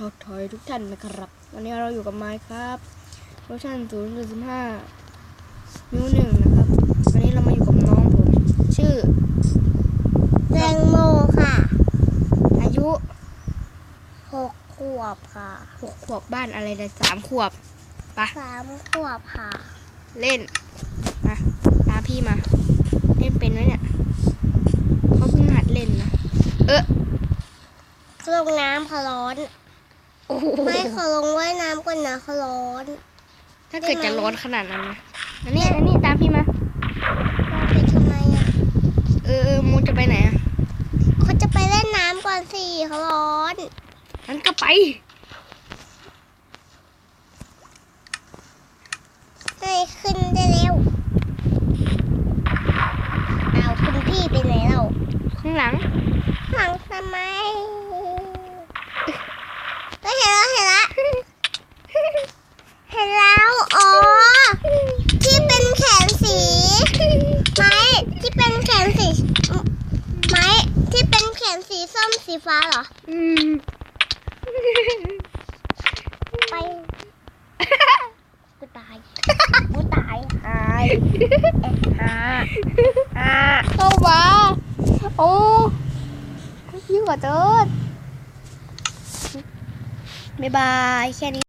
ถอดถอยทุกท่านนะครับ วันนี้เราอยู่กับไม้ครับเวอร์ชัน0 15นิ้วหนึ่งนะครับ วันนี้เรามาอยู่กับน้องผม ชื่อแตงโมค่ะ อายุหกขวบค่ะหกขวบบ้านอะไรนะสามขวบไปะสามขวบค่ะ เล่น มาตามพี่มา เล่นเป็นไหมเนี่ยเขาเพิ่งหัดเล่นนะ เออลงน้ำเขาร้อนโอ้โห ไม่ขอลงว่ายน้ำก่อนนะเขาร้อนถ้าเกิดจะร้อนขนาดนั้นนะอันนี้อันนี้ตามพี่มาเราไปทำไมอะเออเออมูจะไปไหนอะเขาจะไปเล่นน้ำก่อนสิเขาร้อนงั้นก็ไปให้ขึ้นได้เร็วเอาคุณพี่ไปไหนเราข้างหลัง หลังทำไมเฮ้ย เห็นแล้วเห็นแล้วเห็นแล้วอ๋อที่เป็นแขนสีไม้ที่เป็นแขนสีไม้ที่เป็นแขนสีส้มสีฟ้าเหรอ อืม ไปกูตายกูตายหายหาหาเข้ามาโอ้ยิ่งกว่าเจิด บ๊ายบาย แค่นี้